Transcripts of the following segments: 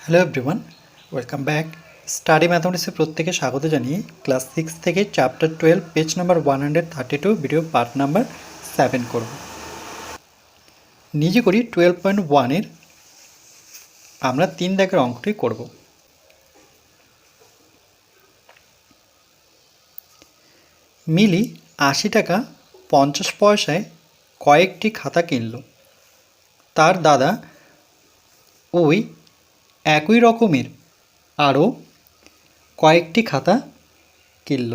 Hello everyone welcome back study ম্যাথমেটিক্সে প্রত্যেকে স্বাগত জানিয়ে ক্লাস সিক্স থেকে chapter twelve page number one hundred thirty two video part number seven করব। নিজে করি টুয়েলভ পয়েন্ট ওয়ানের আমরা তিন দাগের অঙ্কটি করব। মিলি আশি টাকা পঞ্চাশ পয়সায় কয়েকটি খাতা কিনল। তার দাদা ওই একই রকমের। আরও কয়েকটি খাতা কিনল।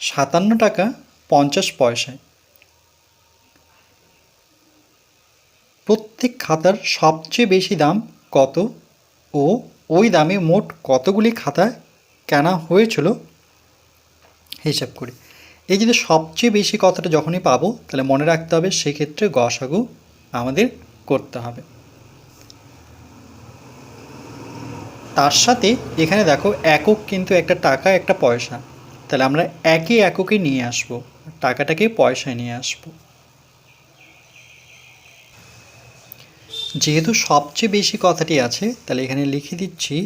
সাতান্ন টাকা পঞ্চাশ পয়সায়। প্রত্যেক খাতার সবচেয়ে বেশি দাম কত ও ওই দামে মোট কতগুলি খাতা কেনা হয়েছিল হিসাব করি। এই যদি সবচেয়ে বেশি কথাটা যখনই পাবো, তাহলে মনে রাখতে হবে সেক্ষেত্রে গসাগু আমাদের করতে হবে। তার সাথে এখানে দেখো একক কিন্তু একটা টাকা, একটা পয়সা। তাহলে আমরা একই এককে নিয়ে আসব। টাকাটাকে পয়সায় নিয়ে আসব। যেহেতু সবচেয়ে বেশি কথাটি আছে, তাহলে এখানে লিখে দিচ্ছি,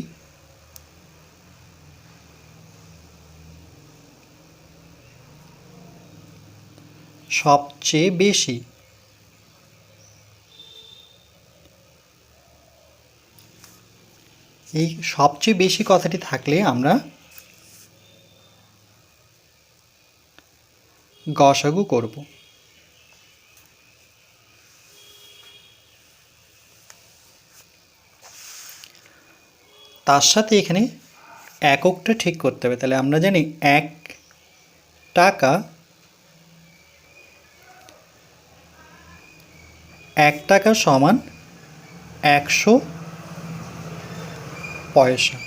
সবচেয়ে বেশি এই সবচেয়ে বেশি কথাটি থাকলে আমরা গসাগু করব। তার সাথে এখানে এককটা ঠিক করতে হবে। তাহলে আমরা জানি এক টাকা এক টাকা সমান একশো পয়সা।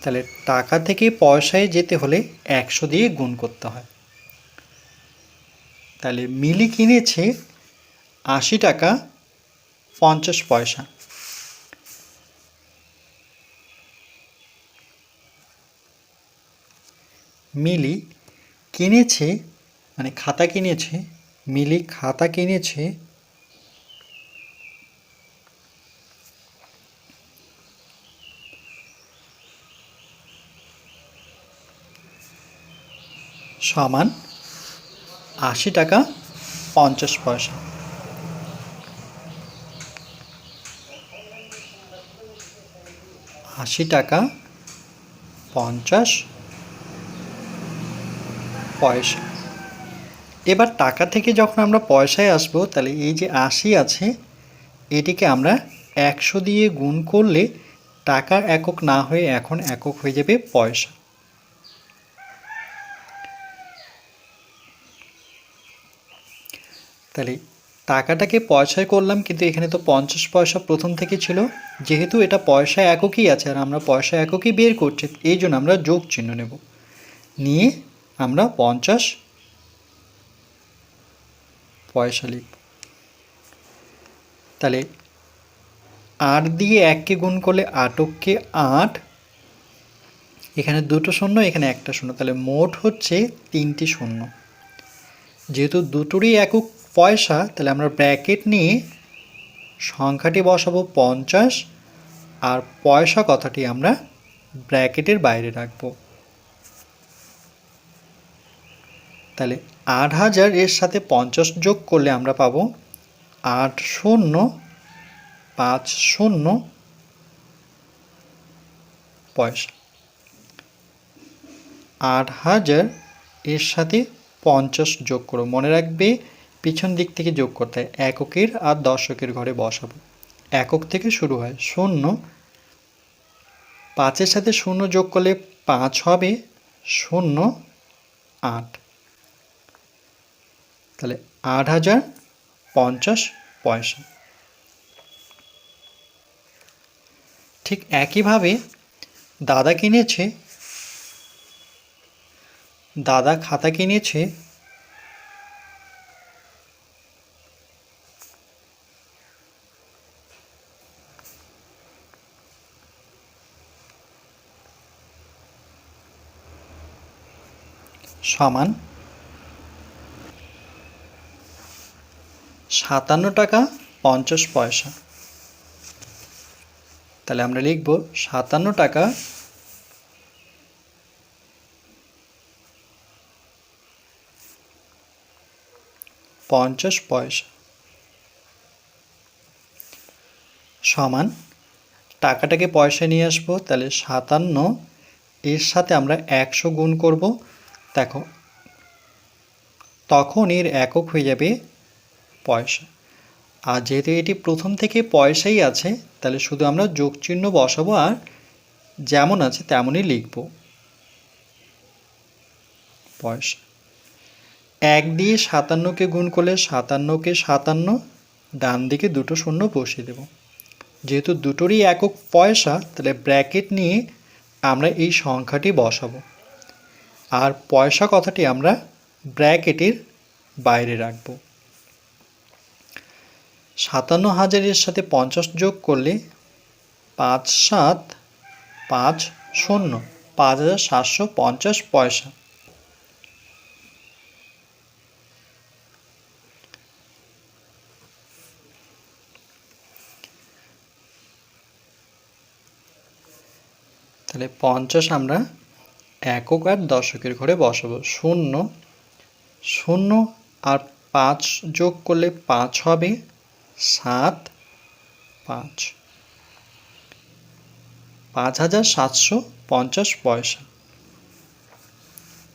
তাহলে টাকা থেকে পয়সায় যেতে হলে একশো দিয়ে গুণ করতে হয়। তাহলে মিলি কিনেছে আশি টাকা পঞ্চাশ পয়সা। মিলি কিনেছে মানে খাতা কিনেছে, মিলি খাতা কিনেছে সমান আশি টাকা পঞ্চাশ পয়সা। আশি টাকা পঞ্চাশ পয়সা। এবার টাকা থেকে যখন আমরা পয়সায় আসব, তাহলে এই যে আশি আছে, এটিকে আমরা একশো দিয়ে গুণ করলে টাকা একক না হয়ে এখন একক হয়ে যাবে পয়সা। তাহলে টাকাটাকে পয়সায় করলাম, কিন্তু এখানে তো পঞ্চাশ পয়সা প্রথম থেকে ছিল। যেহেতু এটা পয়সা এককই আছে, আর আমরা পয়সা এককই বের করছি, এই জন্য আমরা যোগ চিহ্ন নেব। নিয়ে আমরা পঞ্চাশ পয়সা লিখব। তাহলে আট দিয়ে এককে গুণ করলে আটককে আট। এখানে দুটো শূন্য, এখানে একটা শূন্য। তাহলে মোট হচ্ছে তিনটি শূন্য। যেহেতু দুটোরই একক পয়সা, তাহলে আমরা ব্র্যাকেট নিয়ে সংখ্যাটি বসাবো পঞ্চাশ, আর পয়সা কথাটি আমরা ব্র্যাকেটের বাইরে রাখব। তাহলে আট হাজার এর সাথে পঞ্চাশ যোগ করলে আমরা পাবো আট শূন্য, পাঁচ শূন্য, পয়সা। আট হাজার এর সাথে পঞ্চাশ যোগ করো। মনে রাখবে পিছন দিক থেকে যোগ করতে হয়। এককের আর দশকের ঘরে বসাবো। একক থেকে শুরু হয়। শূন্য। পাঁচের সাথে শূন্য যোগ করলে পাঁচ হবে। শূন্য, আট। তাহলে আট হাজার পঞ্চাশ পয়সা। ঠিক একইভাবে দাদা কিনেছে, দাদা খাতা কিনেছে সমান সাতান্ন টাকা পঞ্চাশ পয়সা। তাহলে আমরা লিখব সাতান্ন টাকা পঞ্চাশ পয়সা সমান টাকাটাকে পয়সা নিয়ে আসব, তাহলে সাতান্ন এর সাথে আমরা একশো গুণ করব দেখো, তখন এর একক হয়ে যাবে পয়সা। আর যেহেতু এটি প্রথম থেকে পয়সাই আছে, তাহলে শুধু আমরা যোগ চিহ্ন বসাবো আর যেমন আছে তেমনই লিখব। পয়সা। এক দিয়ে সাতান্নকে গুণ করলে সাতান্নকে সাতান্ন, ডান দিকে দুটো শূন্য বসিয়ে দেব। যেহেতু দুটোরই একক পয়সা, তাহলে ব্র্যাকেট নিয়ে আমরা এই সংখ্যাটি বসাবো। আর পয়সা কথাটি আমরা ব্র্যাকেটের বাইরে রাখব। সাতান্ন হাজারের সাথে পঞ্চাশ যোগ করলে পাঁচ সাত পাঁচ শূন্য, পাঁচ হাজার সাতশো পঞ্চাশ পয়সা। তাহলে পঞ্চাশ আমরা একক আর দশকের ঘরে বসাবো। শূন্য শূন্য আর পাঁচ যোগ করলে পাঁচ হবে সাত, পাঁচ। পাঁচ হাজার সাতশো পঞ্চাশ পয়সা।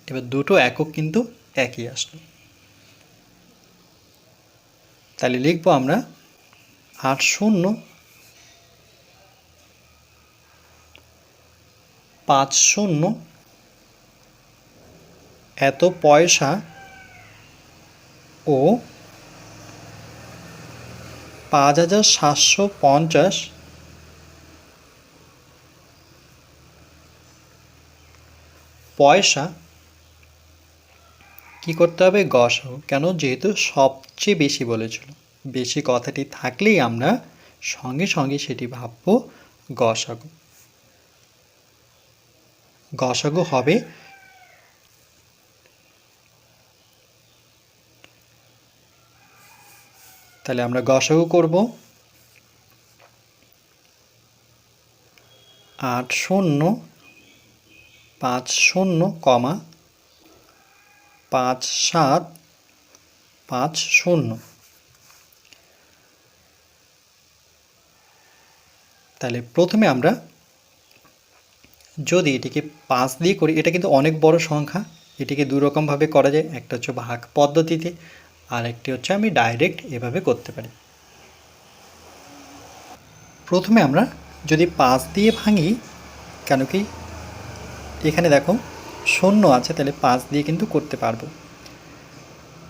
এবার দুটো একক কিন্তু একই আসলো। তাহলে লিখব আমরা আট শূন্য, পাঁচ শূন্য এত পয়সা ও পাঁচ হাজার সাতশো পঞ্চাশ পয়সা কি করতে হবে? গসাগু কেন? যেহেতু সবচেয়ে বেশি বলেছিল। বেশি কথাটি থাকলেই আমরা সঙ্গে সঙ্গে সেটি ভাববো। গসাগু। গসাগু হবে তাহলে আমরা গসাগু করব। আট শূন্য, পাঁচ শূন্য, কমা, পাঁচ সাত, পাঁচ শূন্য। তাহলে প্রথমে আমরা যদি এটিকে পাঁচ দিয়ে করি, এটা কিন্তু অনেক বড় সংখ্যা। এটিকে দু রকমভাবে করা যায়। একটা হচ্ছে ভাগ পদ্ধতিতে আর একটি হচ্ছে আমি ডাইরেক্ট এভাবে করতে পারি। প্রথমে আমরা যদি পাঁচ দিয়ে ভাঙি, কেন কি এখানে দেখো শূন্য আছে, তাহলে পাঁচ দিয়ে কিন্তু করতে পারব।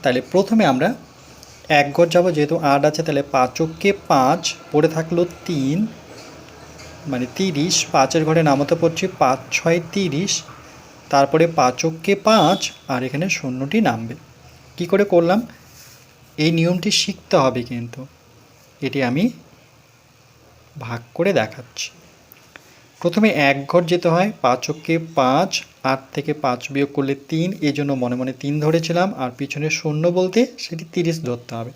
তাহলে প্রথমে আমরা এক ঘর যাব, যেহেতু আট আছে, তাহলে পাঁচককে পাঁচ, পড়ে থাকল তিন মানে তিরিশ, পাঁচের ঘরে নামতে পড়ছি পাঁচ, ছয়, তিরিশ, তারপরে পাঁচককে পাঁচ, আর এখানে শূন্যটি নামবে। কি করে করলাম? এই নিয়মটি শিখতে হবে কিন্তু। এটি আমি ভাগ করে দেখাচ্ছি। প্রথমে এক ঘর যেতে হয় পাঁচককে পাঁচ, আট থেকে পাঁচ বিয়োগ করলে তিন এই জন্য মনে মনে তিন ধরেছিলাম, আর পিছনে শূন্য বলতে সেটি তিরিশ ধরতে হবে।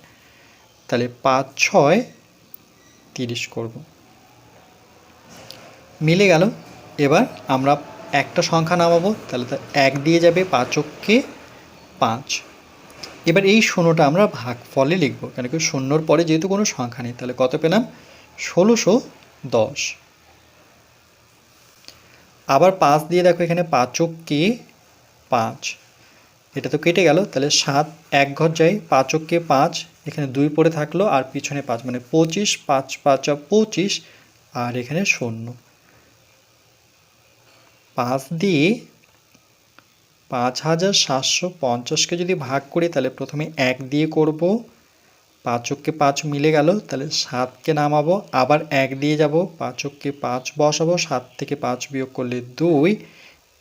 তাহলে পাঁচ, ছয়, তিরিশ করব। মিলে গেল। এবার আমরা একটা সংখ্যা নামাবো, তাহলে তা এক দিয়ে যাবে পাঁচককে পাঁচ। এবার এই শূন্যটা আমরা ভাগ ফলে লিখব। কেন কি শূন্যর পরে যেহেতু কোনো সংখ্যা নেই, তাহলে কত পেলাম? ষোলোশো দশ। আবার পাঁচ দিয়ে দেখো এখানে পাঁচককে পাঁচ। এটা তো কেটে গেল, তাহলে সাত এক ঘর যাই পাঁচককে পাঁচ? এখানে দুই পড়ে থাকল, আর পিছনে পাঁচ মানে পঁচিশ, পাঁচ পাঁচ পঁচিশ, আর এখানে শূন্য। পাঁচ দিয়ে পাঁচ হাজার সাতশো পঞ্চাশকে যদি ভাগ করি, তাহলে প্রথমে এক দিয়ে করব। পাঁচককে পাঁচ মিলে গেল, তাহলে সাতকে নামাবো, আবার এক দিয়ে যাব। পাঁচককে পাঁচ বসাবো, সাত থেকে পাঁচ বিয়োগ করলে দুই।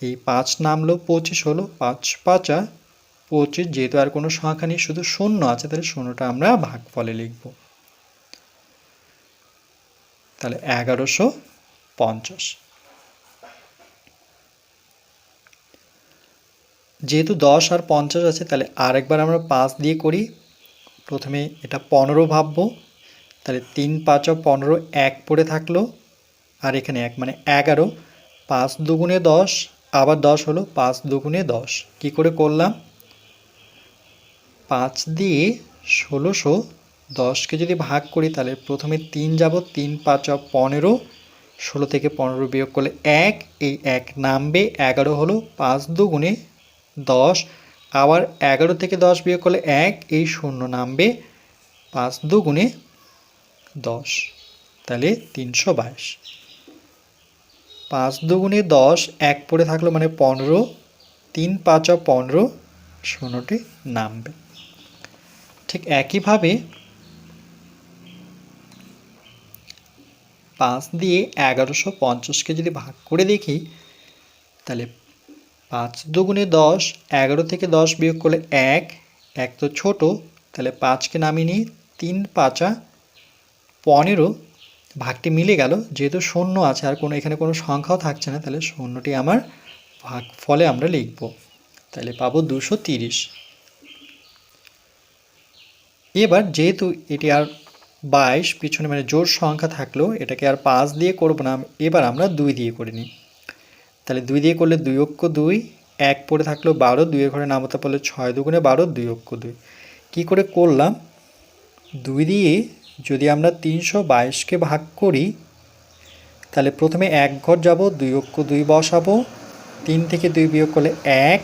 এই পাঁচ নামলো, পঁচিশ হলো, পাঁচ পাঁচা। পঁচিশ যেহেতু আর কোনো সংখ্যা নেই, শুধু শূন্য আছে, তাহলে শূন্যটা আমরা ভাগ ফলে লিখব। তাহলে এগারোশো পঞ্চাশ। যেহেতু দশ আর পঞ্চাশ আছে, তাহলে আরেকবার আমরা পাঁচ দিয়ে করি। প্রথমে এটা পনেরো ভাববো। তাহলে তিন, পাঁচ পনেরো এক পড়ে থাকল। আর এখানে এক মানে এগারো। পাঁচ দুগুণে দশ, আবার দশ হলো পাঁচ দুগুণে দশ। কী করে করলাম? পাঁচ দিয়ে ষোলোশো দশকে যদি ভাগ করি, তাহলে প্রথমে তিন যাব, তিন, পাঁচ পনেরো। ষোলো থেকে পনেরো বিয়োগ করলে এক, এই এক নামবে, এগারো হলো পাঁচ দুগুণে দশ, আবার এগারো থেকে দশ বিয়োগ করলে এক, এই শূন্য নামবে পাঁচ দুগুণে দশ, তাহলে তিনশো বাইশ। পাঁচ দুগুণে দশ, এক পড়ে থাকল মানে পনেরো, তিন পাঁচ পনেরো শূন্যটি নামবে। ঠিক একইভাবে পাঁচ দিয়ে এগারোশো পঞ্চাশকে যদি ভাগ করে দেখি, তাহলে পাঁচ দুগুণে দশ, এগারো থেকে দশ বিয়োগ করলে এক এক তো ছোটো, তাহলে পাঁচকে নামিয়ে নিই তিন পাঁচা পনেরো, ভাগটি মিলে গেল, যেহেতু শূন্য আছে, আর কোনো, এখানে কোনো সংখ্যাও থাকছে না, তাহলে শূন্যটি আমার ভাগ, ফলে আমরা লিখব, তাহলে পাবো দুশো তিরিশ। এবার যেহেতু এটি আর বাইশ, পিছনে মানে জোর সংখ্যা থাকলেও এটাকে আর পাঁচ দিয়ে করব না, এবার আমরা দুই দিয়ে করে নিই। তাহলে দুই দিয়ে করলে দুই অক্ষ দুই, এক পড়ে থাকল বারো দুইয়ের ঘরে নামতে পারলে ছয় দুগুণে বারো, দুই অক্ষ দুই। কী করে করলাম? দুই দিয়ে যদি আমরা তিনশো বাইশকে ভাগ করি, তাহলে প্রথমে এক ঘর যাব, দুই অক্ষ দুই বসাবো। তিন থেকে দুই বিয়োগ করলে এক,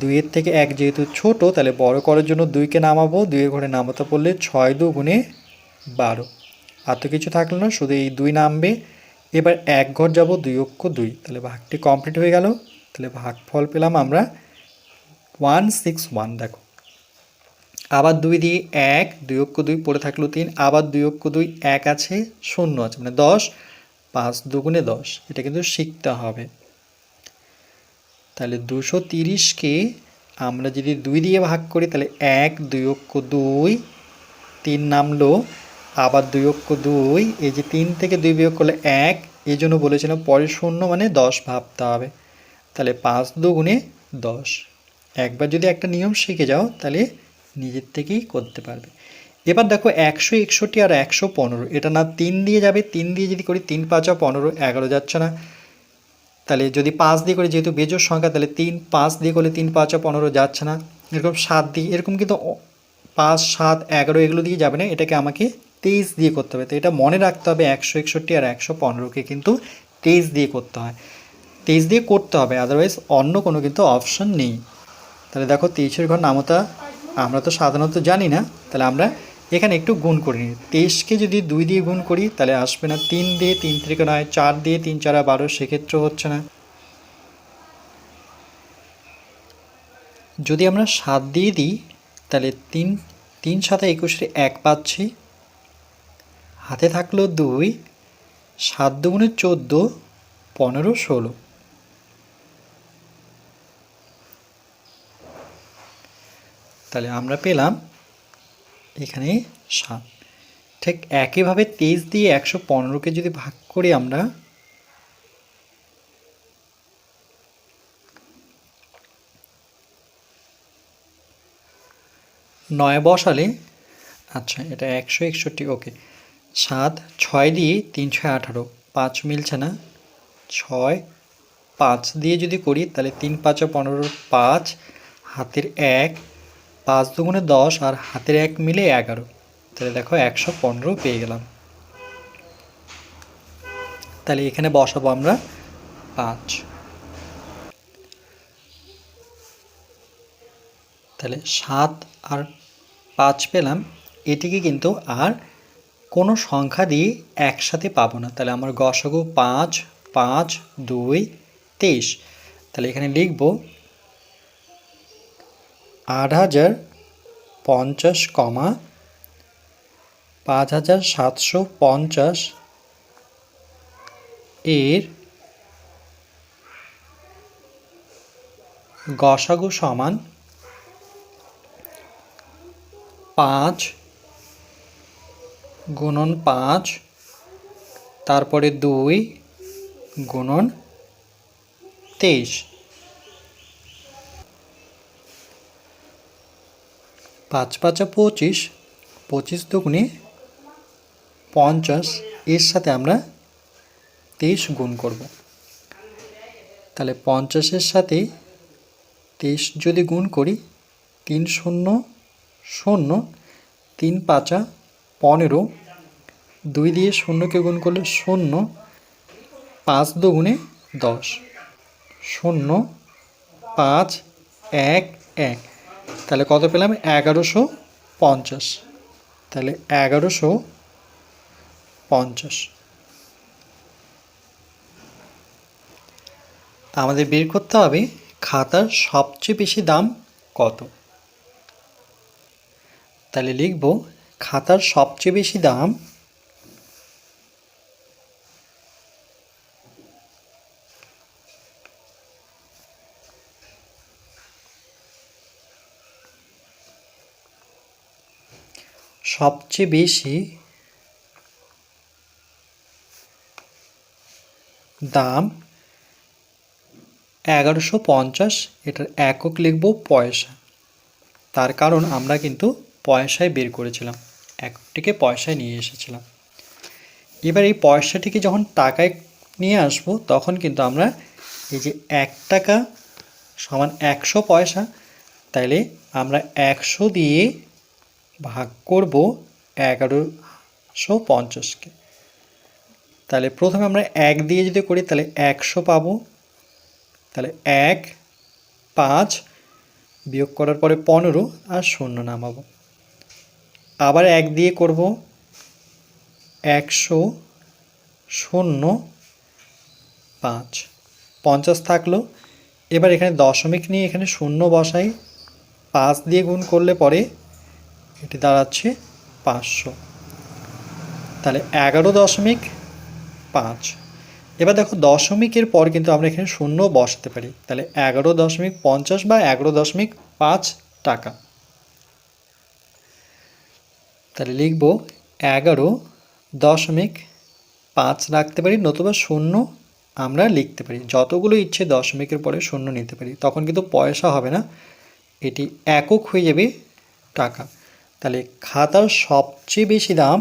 দুইয়ের থেকে এক যেহেতু ছোট, তাহলে বড় করার জন্য দুইকে নামাবো দুইয়ের ঘরে নামাতে পড়লে ছয় দু গুণে বারো। আর তো কিছু থাকল না, শুধু এই দুই নামবে। এবার এক ঘর যাব, দুই অক্ষ, দুই। তাহলে ভাগটি কমপ্লিট হয়ে গেল। তাহলে ভাগ ফল পেলাম আমরা ওয়ান সিক্স ওয়ান দেখো। আবার দুই দিয়ে এক, দুই অক্ষ, দুই পড়ে থাকল তিন, আবার দুই অক্ষ, দুই, এক আছে, শূন্য আছে মানে দশ পাঁচ দুগুণে দশ। এটা কিন্তু শিখতে হবে। তাহলে দুশো তিরিশকে আমরা যদি দুই দিয়ে ভাগ করি, তাহলে এক, দুই অক্ষ, দুই, তিন নামলো আবার দুই অক্ষ দুই, এই যে তিন থেকে দুই বিয়োগ করলে এক, এই জন্য বলেছিলাম পরে শূন্য মানে দশ ভাবতে হবে। তাহলে পাঁচ দুগুণে দশ। একবার যদি একটা নিয়ম শিখে যাও, তাহলে নিজের থেকেই করতে পারবে। এবার দেখো একশো একষট্টি আর একশো পনেরো, এটা না তিন দিয়ে যাবে, তিন দিয়ে যদি করি তিন পাঁচা পনেরো, এগারো যাচ্ছে না। তাহলে যদি পাঁচ দিয়ে করে যেহেতু বেজোর সংখ্যা, তাহলে তিন পাঁচ দিয়ে করলে তিন পাঁচা পনেরো যাচ্ছে না। এরকম সাত দিয়ে, এরকম কিন্তু পাঁচ, সাত, এগারো এগুলো দিয়ে যাবে না, এটাকে আমাকে তেইশ দিয়ে করতে হবে। তো এটা মনে রাখতে হবে একশো একষট্টি আর একশো পনেরোকে কিন্তু তেইশ দিয়ে করতে হয়। তেইশ দিয়ে করতে হবে আদারওয়াইজ অন্য কোনো কিন্তু অপশন নেই। তাহলে দেখো তেইশের ঘর নামতা আমরা তো সাধারণত জানি না, তাহলে আমরা এখানে একটু গুণ করে নিই। তেইশকে যদি দুই দিয়ে গুণ করি, তাহলে আসবে না তিন দিয়ে তিন থেকে নয়, চার দিয়ে তিন, চারা বারো, সেক্ষেত্রেও হচ্ছে না। যদি আমরা সাত দিয়ে দিই, তাহলে তিন তিন সাথে একুশে এক পাচ্ছি। হাতে থাকল দুই, সাত দুগুণে চোদ্দ, পনেরো, ষোলো। তাহলে আমরা পেলাম এখানে সাত। ঠিক একইভাবে তেইশ দিয়ে একশো পনেরোকে যদি ভাগ করি আমরা, নয় বসালে আচ্ছা এটা একশো একষট্টি, ওকে। সাত, ছয় দিয়ে তিনশো আঠারো। পাঁচ মিলছে না। ছয়, পাঁচ দিয়ে যদি করি, তাহলে তিন পাঁচও পনেরো পাঁচ, হাতের এক, পাঁচ দুগুণে দশ আর হাতের এক মিলে এগারো। তাহলে দেখো একশো পনেরো পেয়ে গেলাম। তাহলে এখানে বসাবো আমরা পাঁচ। তাহলে সাত আর পাঁচ পেলাম। এটিকে কিন্তু আর কোনো সংখ্যা দিয়ে একসাথে পাবো না। তাহলে আমার গসগু পাঁচ পাঁচ, দুই, তেইশ। তাহলে এখানে লিখব আট হাজার পঞ্চাশ কমা পাঁচ হাজার সাতশো পঞ্চাশ এর গসাগু সমান পাঁচ গুণন পাঁচ, তারপরে দুই, গুণন তেইশ। পাঁচ পাঁচা পঁচিশ পঁচিশ দুগুণে পঞ্চাশ, এর সাথে আমরা তেইশ গুণ করব। তাহলে পঞ্চাশের সাথে তেইশ যদি গুণ করি, তিন শূন্য শূন্য, তিন পাঁচা পনেরো, দুই দিয়ে শূন্যকে গুণ করলে শূন্য, পাঁচ দুগুণে দশ। শূন্য, পাঁচ, এক এক। তাহলে কত পেলাম? এগারোশো পঞ্চাশ। তাহলে এগারোশো পঞ্চাশ। আমাদের বের করতে হবে খাতার সবচেয়ে বেশি দাম কত? তাহলে লিখব খাতার সবচেয়ে বেশি দাম? সবচেয়ে বেশি দাম এগারোশো পঞ্চাশ, এটার একক লিখব পয়সা। তার কারণ আমরা কিন্তু পয়সায় বের করেছিলাম। একটিকে পয়সায় নিয়ে এসেছিলাম। এবার এই পয়সাটিকে যখন টাকায় নিয়ে আসব, তখন কিন্তু আমরা এই যে এক টাকা সমান একশো পয়সা, তাইলে আমরা একশো দিয়ে ভাগ করব এগারোশো পঞ্চাশকে। তাহলে প্রথমে আমরা এক দিয়ে যদি করি তাহলে একশো পাবো। তাহলে এক, পাঁচ বিয়োগ করার পরে পনেরো আর শূন্য নামাবো। আবার এক দিয়ে করব একশো শূন্য পাঁচ। পঞ্চাশ থাকল। এবার এখানে দশমিক নিয়ে এখানে শূন্য বসাই। পাঁচ দিয়ে গুণ করলে পরে এটি দাঁড়াচ্ছে পাঁচশো। তাহলে এগারো দশমিক পাঁচ। এবার দেখো দশমিকের পর কিন্তু আমরা এখানে শূন্য বসাতে পারি। তাহলে এগারো দশমিক পঞ্চাশ বা এগারো দশমিক পাঁচ টাকা। তাহলে লিখব এগারো দশমিক পাঁচ রাখতে পারি নতুবা শূন্য আমরা লিখতে পারি। যতগুলো ইচ্ছে দশমিকের পরে শূন্য নিতে পারি, তখন কিন্তু পয়সা হবে না। এটি একক হয়ে যাবে টাকা। তাহলে খাতার সবচেয়ে বেশি দাম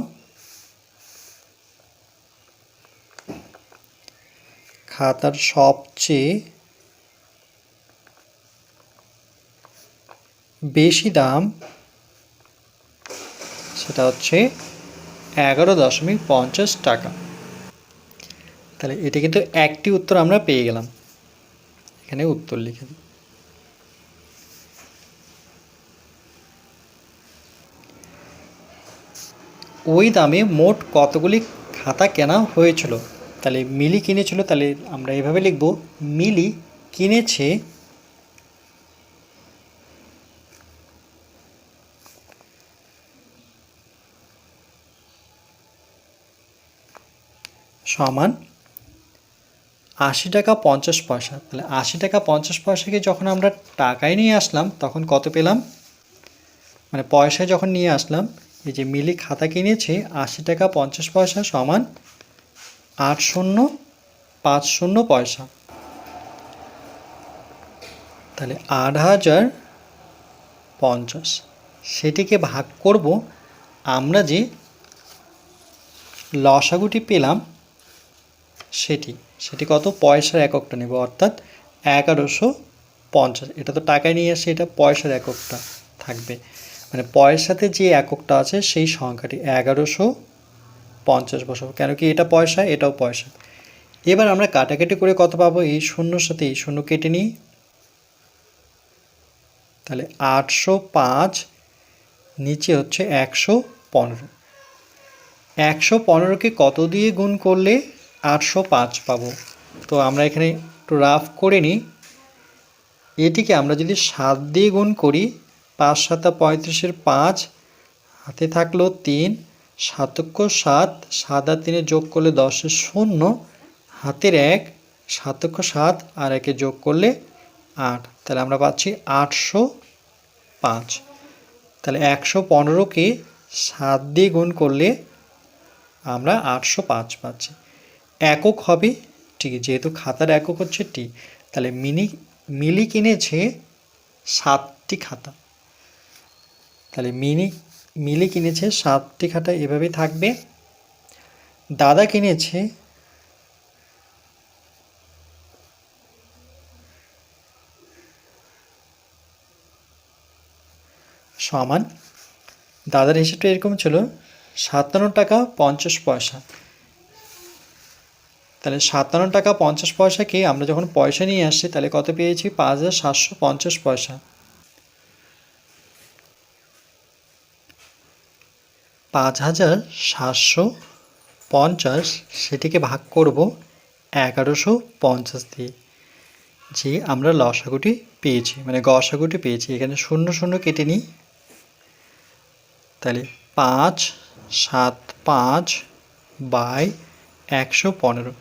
খাতার সবচেয়ে বেশি দাম সেটা হচ্ছে এগারো দশমিক পঞ্চাশ টাকা। তাহলে এটা কিন্তু একটি উত্তর আমরা পেয়ে গেলাম। এখানে উত্তর লিখে দিই। ওই দামে মোট কতগুলি খাতা কেনা হয়েছিল? তাহলে মিলি কিনেছিল, তাহলে আমরা এভাবে লিখব, মিলি কিনেছে সমান আশি টাকা পঞ্চাশ পয়সা। তাহলে আশি টাকা পঞ্চাশ পয়সাকে যখন আমরা টাকায় নিয়ে আসলাম, তখন কত পেলাম? মানে পয়সায় যখন নিয়ে আসলাম, এই যে মিলি খাতা কিনেছে, আশি টাকা পঞ্চাশ পয়সা সমান আট শূন্য পাঁচ শূন্য পয়সা। তাহলে আট হাজার পঞ্চাশ। সেটিকে ভাগ করব, আমরা যে লসাগুটি পেলাম সেটি সেটি কত? পয়সার এককটা নেব, অর্থাৎ এগারোশো পঞ্চাশ। এটা তো টাকায় নিয়ে আসে, এটা পয়সার এককটা থাকবে। মানে পয়সাতে যে এককটা আছে, সেই সংখ্যাটি এগারোশো পঞ্চাশ বসাবো। কেন কি এটা পয়সা, এটাও পয়সা। এবার আমরা কাটাকাটি করে কত পাবো? এই শূন্যর সাথে এই শূন্য কেটে নিই। তাহলে আটশো পাঁচ, নিচে হচ্ছে একশো পনেরো। একশো পনেরোকে কত দিয়ে গুণ করলে? আটশো পাঁচ পাবো। তো আমরা এখানে একটু রাফ করে নিই। এটিকে আমরা যদি সাত দিয়ে গুণ করি, পাঁচ সাতা পঁয়ত্রিশের পাঁচ, হাতে থাকল তিন সাতক্য সাত আর তিনে যোগ করলে দশের শূন্য, হাতের এক সাতক্য সাত আর একে যোগ করলে আট। তাহলে আমরা পাচ্ছি আটশো পাঁচ। তাহলে একশো পনেরোকে সাত দিয়ে গুণ করলে আমরা আটশো পাঁচ পাচ্ছি। একক হবে, ঠিক যেহেতু খাতার একক হচ্ছে টি তাহলে মিনি, মিলি কিনেছে সাতটি খাতা। তাহলে মিনি, মিলি কিনেছে সাতটি খাতা, এভাবেই থাকবে। দাদা কিনেছে সমান, দাদার হিসেবটা এরকম ছিল, সাতান্ন টাকা পঞ্চাশ পয়সা। তাহলে সাতান্ন টাকা পঞ্চাশ পয়সাকে আমরা যখন পয়সা নিয়ে আসছি, তাহলে কত পেয়েছি? পাঁচ হাজার সাতশো পঞ্চাশ পয়সা। পাঁচ হাজার সাতশো পঞ্চাশ সেটিকে ভাগ করব এগারোশো পঞ্চাশ দিয়ে। যে আমরা লসাগুটি পেয়েছি মানে গসাগুটি পেয়েছি, এখানে শূন্য শূন্য কেটে নিই। তাহলে পাঁচ সাত পাঁচ বাই একশো পনেরো।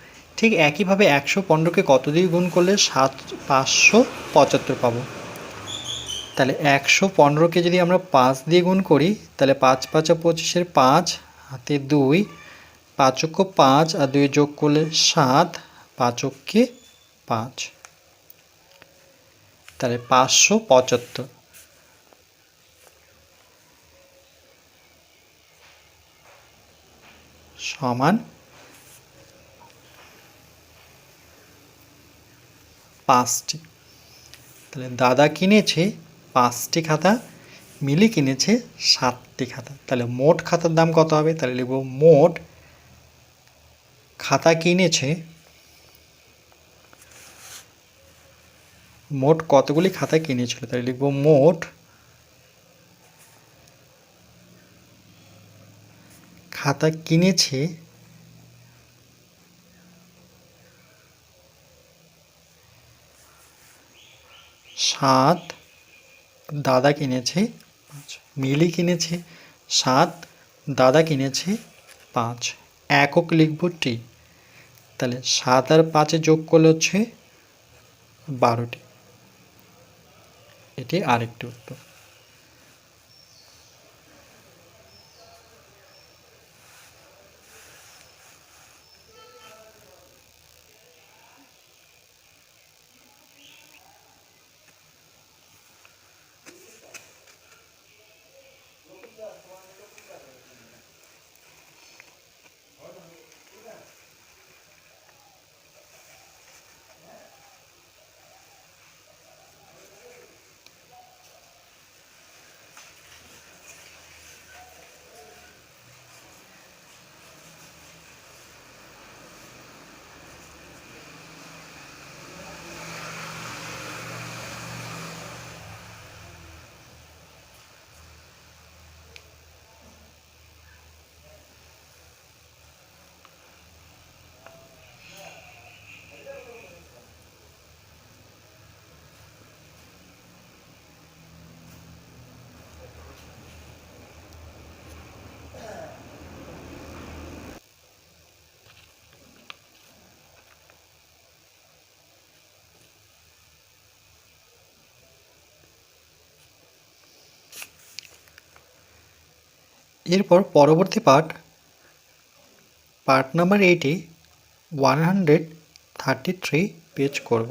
ঠিক একইভাবে একশো পনেরোকে কত দিয়ে গুণ করলে সাত, পাঁচশো পঁচাত্তর পাবো? তাহলে একশো পনেরোকে যদি আমরা পাঁচ দিয়ে গুণ করি, তাহলে পাঁচ, পাঁচা পঁচিশের পাঁচ, হাতে দুই পাঁচক্য পাঁচ আর দুই যোগ করলে সাত পাঁচককে পাঁচ। তাহলে পাঁচশো পঁচাত্তর। সমান পাঁচটি। তাহলে দাদা কিনেছে পাঁচটি খাতা, মিলি কিনেছে সাতটি খাতা। তাহলে মোট খাতার দাম কত হবে? তাহলে লিখব মোট খাতা কিনেছে মোট কতগুলি খাতা কিনেছিল? তাহলে লিখব মোট খাতা কিনেছে সাত, দাদা কিনেছে পাঁচ, মিলি কিনেছে সাত, দাদা কিনেছে পাঁচ। একক লিখব টি। তাহলে সাত আর পাঁচে যোগ করলে হচ্ছে বারোটি এটি আরেকটি উত্তর। এরপর পরবর্তী পার্ট পার্ট নাম্বার এইটে one hundred thirty three page করব।